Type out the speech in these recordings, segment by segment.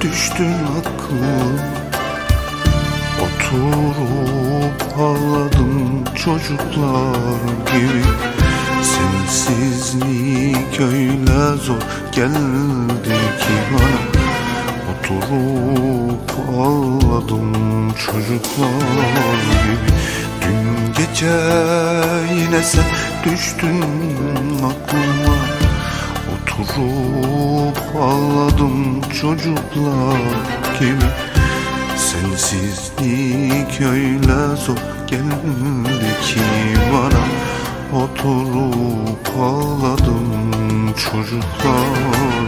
düştün aklıma. Oturup ağladım çocuklar gibi. Sensizlik öyle zor geldi ki bana. Oturup ağladım çocuklar gibi. Dün gece yine sen düştün aklıma Oturup ağladım çocuklar gibi. Sensizlik öyle zor geldi ki bana. Oturup ağladım çocuklar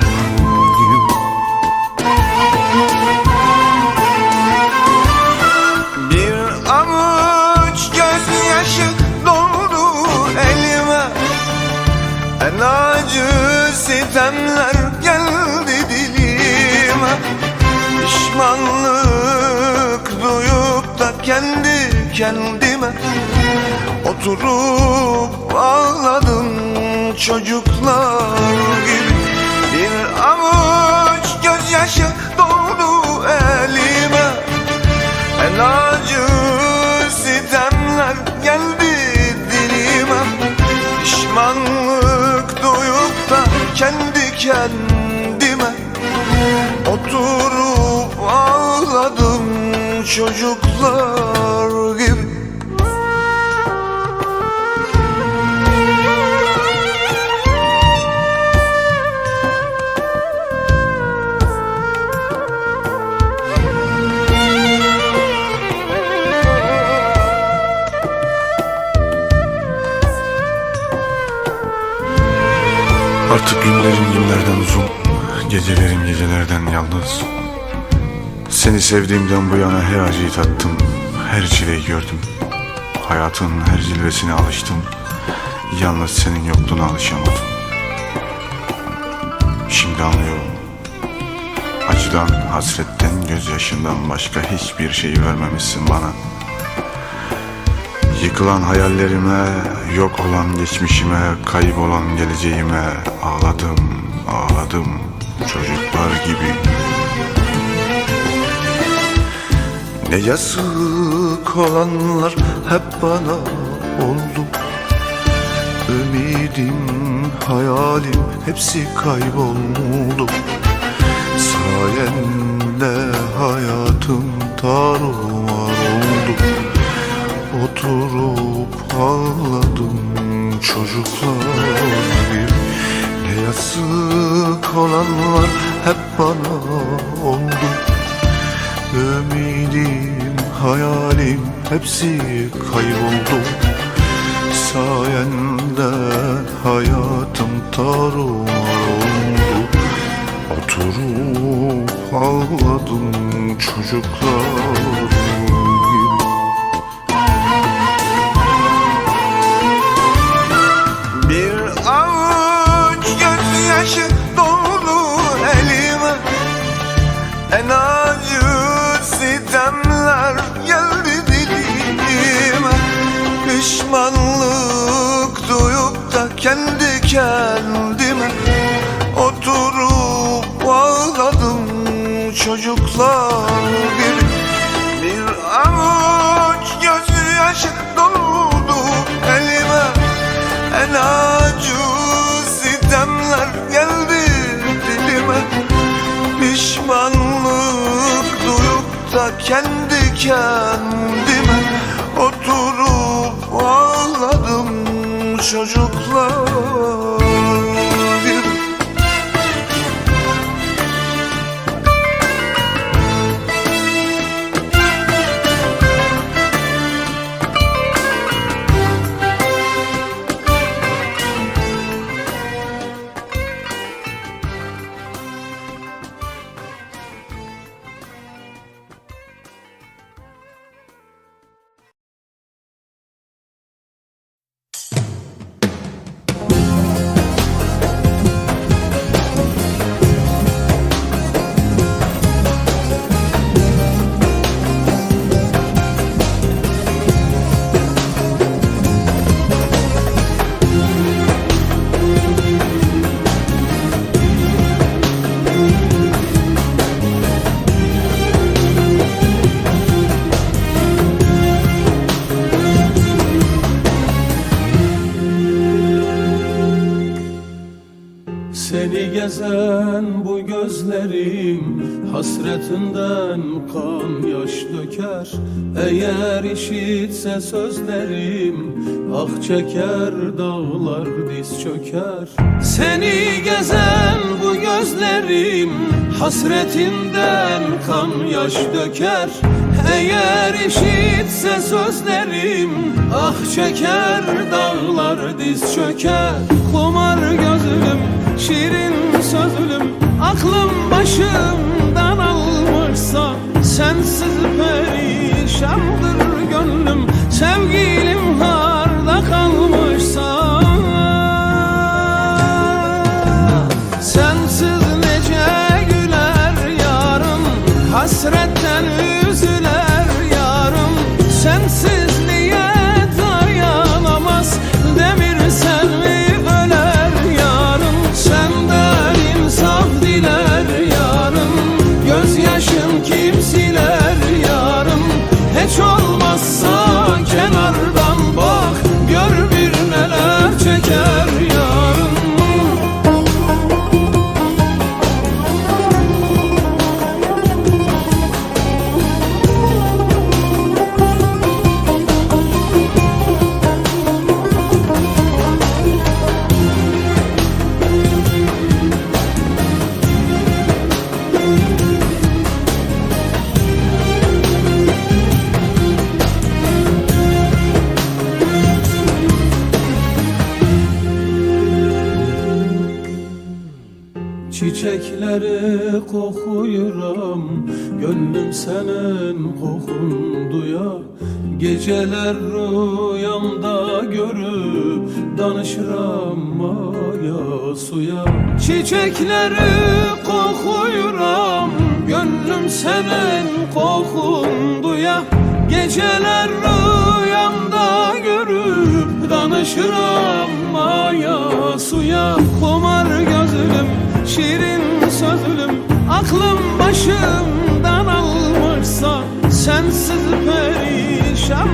kendi kendime Oturup ağladım çocuklar gibi. Bir avuç gözyaşı doldu elime. En acı sitemler geldi dilime. Pişmanlık duyup da kendi kendime Oturup ağladım çocuklar gibi. Artık günlerim günlerden uzun Gecelerim gecelerden yalnız. Seni sevdiğimden bu yana her acıyı tattım Her çileyi gördüm. Hayatın her cilvesine alıştım Yalnız senin yokluğuna alışamadım. Şimdi anlıyorum Acıdan, hasretten, gözyaşından başka hiçbir şey vermemişsin bana. Yıkılan hayallerime, yok olan geçmişime, kaybolan geleceğime ağladım, ağladım çocuklar gibi. Ne yazık olanlar hep bana oldu. Ümidim, hayalim hepsi kayboldu. Sayende hayatım tarumar oldu. Oturup ağladım çocuklar yazık olanlar hep bana oldu. Ümidim, hayalim hepsi kayboldu. Sayende hayatım tarumar oldu. Oturup ağladım çocuklar En acı sitemler geldi dilime. Pişmanlık duyup da kendi kendime Oturup ağladım çocuklar gibi Bir avuç gözyaşı doldu elime. En acı kendi kendime Hasretinden kan yaş döker. Eğer işitse sözlerim Ah çeker dağlar diz çöker. Seni gezen bu gözlerim Hasretinden kan yaş döker. Eğer işitse sözlerim Ah çeker dağlar diz çöker. Kumar gözlüm şirin sözlüm Aklım başımdan almışsa Sensiz perişandır kokuyuram Gönlüm senin kokun duya Geceler rüyamda görüp Danışıram maya suya. Çiçekleri kokuyuram. Gönlüm senin kokun duya Geceler rüyamda görüp Danışıram maya suya. Kumar gözlüm şirin sözlüm Aklım başımdan almışsa Sensiz perişandır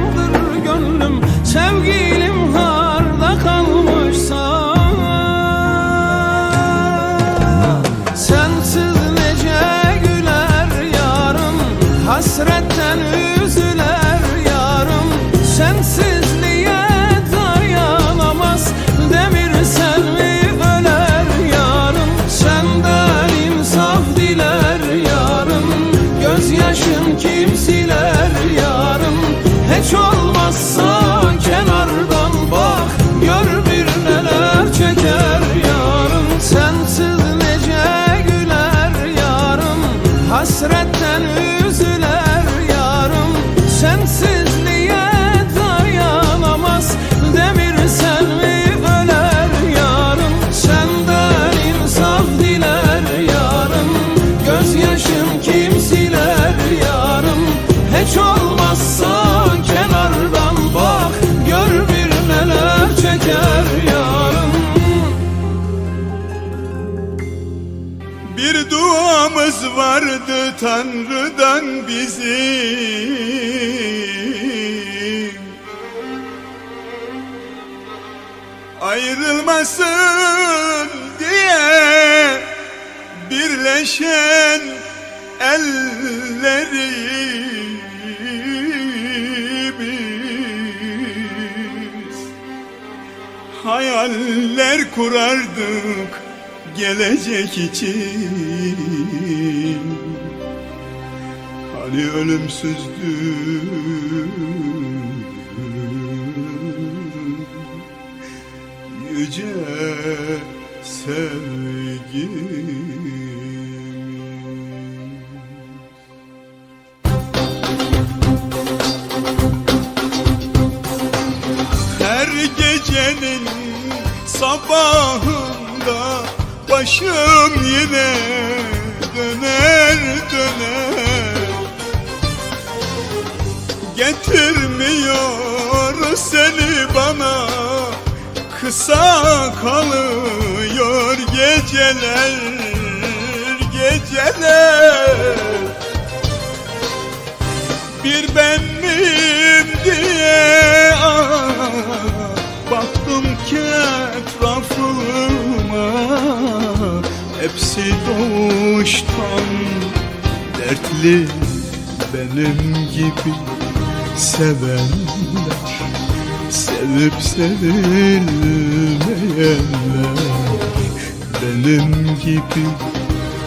vardı Tanrı'dan bizim. Ayrılmasın diye birleşen ellerimiz. Hayaller kurardık gelecek için. Hani ölümsüzdü yüce sevgim Kısa kalıyor geceler geceler. Bir ben miyim diye ah, Baktım ki etrafıma. Hepsi doğuştan dertli benim gibi sevenler Sevip sevilmeyenler benim gibi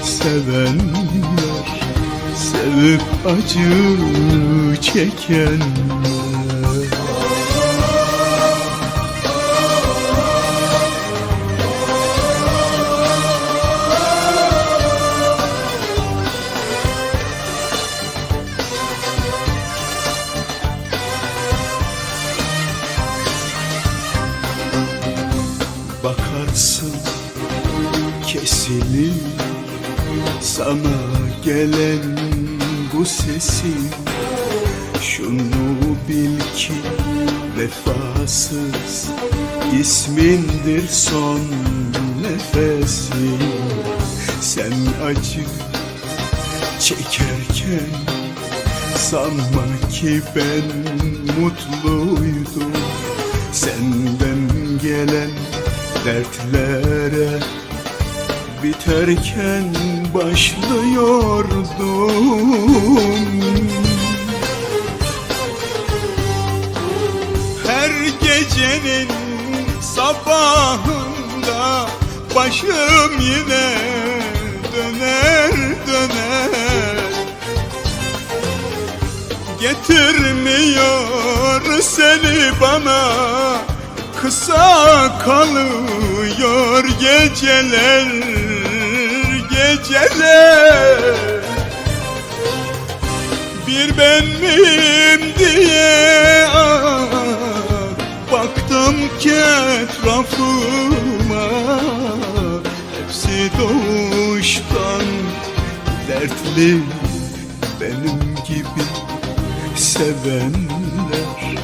sevenler Sevip acı çekenler gelen bu sesi Şunu bil ki vefasız ismindir son nefesi. Sen acı çekerken sanma ki ben mutluydum. Senden gelen dertlere biterken başlıyordum. Her gecenin sabahında başım yine döner döner. Getirmiyor seni bana Kısa kalıyor geceler Geceler Bir ben miyim diye Baktım ki etrafıma. Hepsi doğuştan dertli benim gibi sevenler.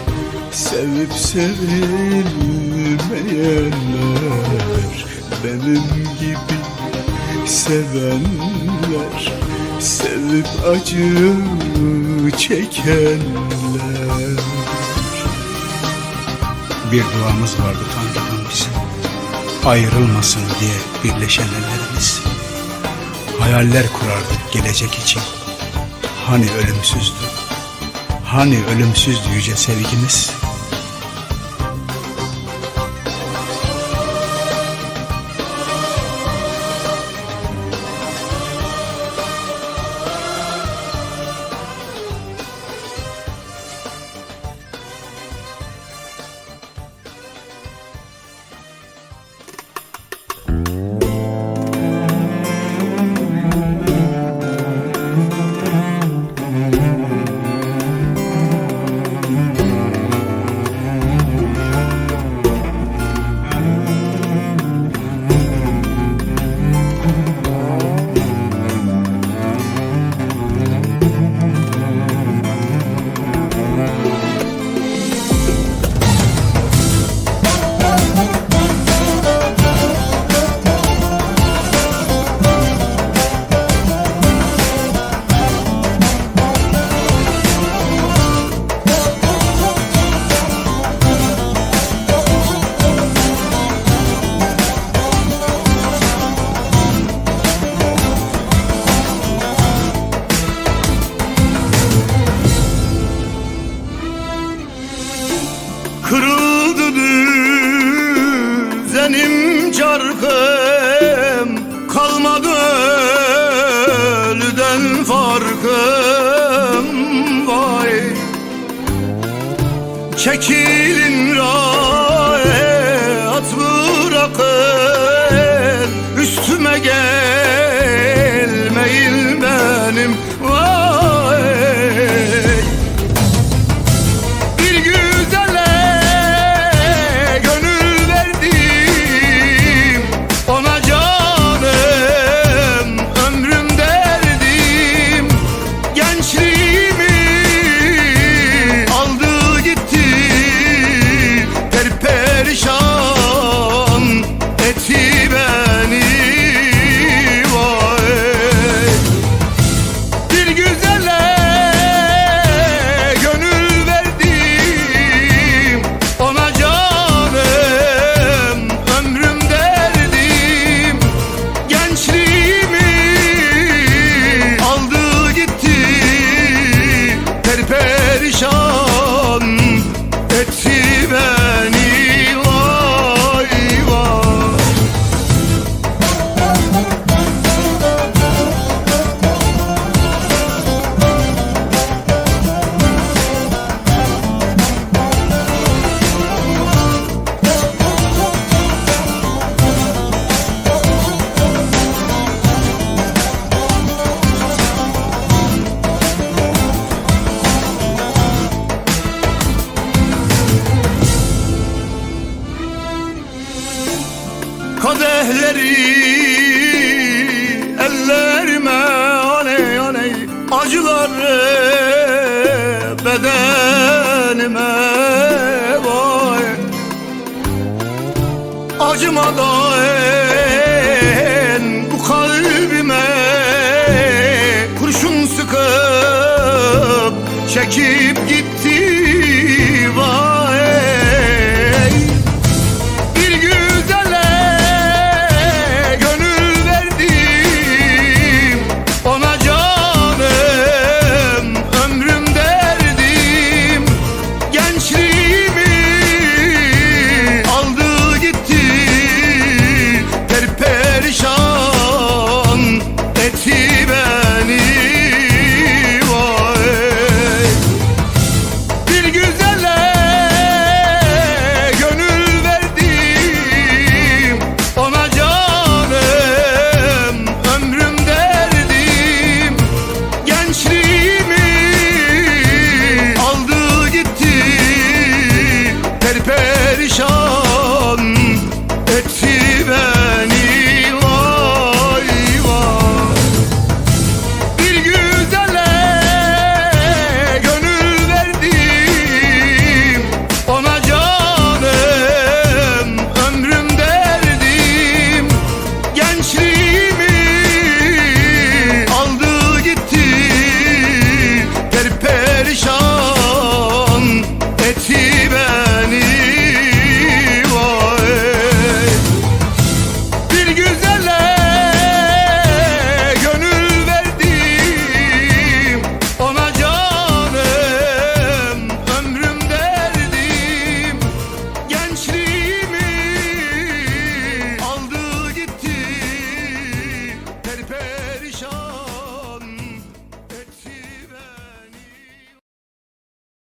Sevip sevilmeyenler Benim gibi sevenler Sevip acı çekenler. Bir duamız vardı Tanrı'dan bizim Ayrılmasın diye birleşen ellerimiz. Hayaller kurardık gelecek için. Hani ölümsüzdü? Hani ölümsüzdü yüce sevgimiz Çekilin